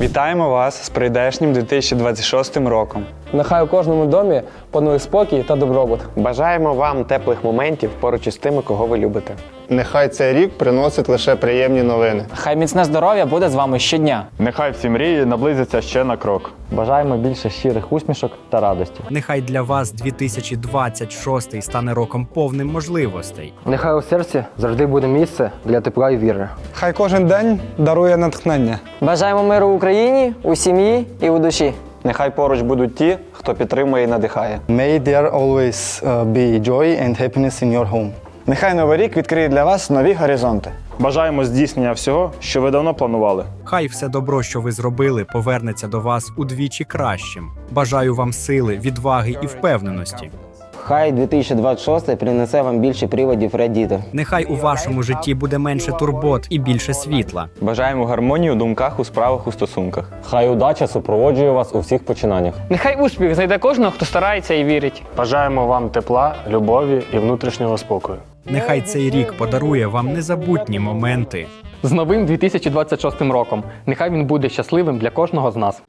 Вітаємо вас з прийдешнім 2026 роком. Нехай у кожному домі панує спокій та добробут. Бажаємо вам теплих моментів поруч із тими, кого ви любите. Нехай цей рік приносить лише приємні новини. Хай міцне здоров'я буде з вами щодня. Нехай всі мрії наблизяться ще на крок. Бажаємо більше щирих усмішок та радості. Нехай для вас 2026 стане роком повним можливостей. Нехай у серці завжди буде місце для тепла і віри. Хай кожен день дарує натхнення. Бажаємо миру Україні, у сім'ї і у душі. Нехай поруч будуть ті, хто підтримує і надихає. May there always uh, be joy and happiness in your home. Нехай новий рік відкриє для вас нові горизонти. Бажаємо здійснення всього, що ви давно планували. Хай все добро, що ви зробили, повернеться до вас удвічі кращим. Бажаю вам сили, відваги і впевненості. Хай 2026 принесе вам більше приводів радіти. Нехай у вашому житті буде менше турбот і більше світла. Бажаємо гармонії у думках, у справах, у стосунках. Хай удача супроводжує вас у всіх починаннях. Нехай успіх знайде кожного, хто старається і вірить. Бажаємо вам тепла, любові і внутрішнього спокою. Нехай цей рік подарує вам незабутні моменти. З новим 2026 роком. Нехай він буде щасливим для кожного з нас.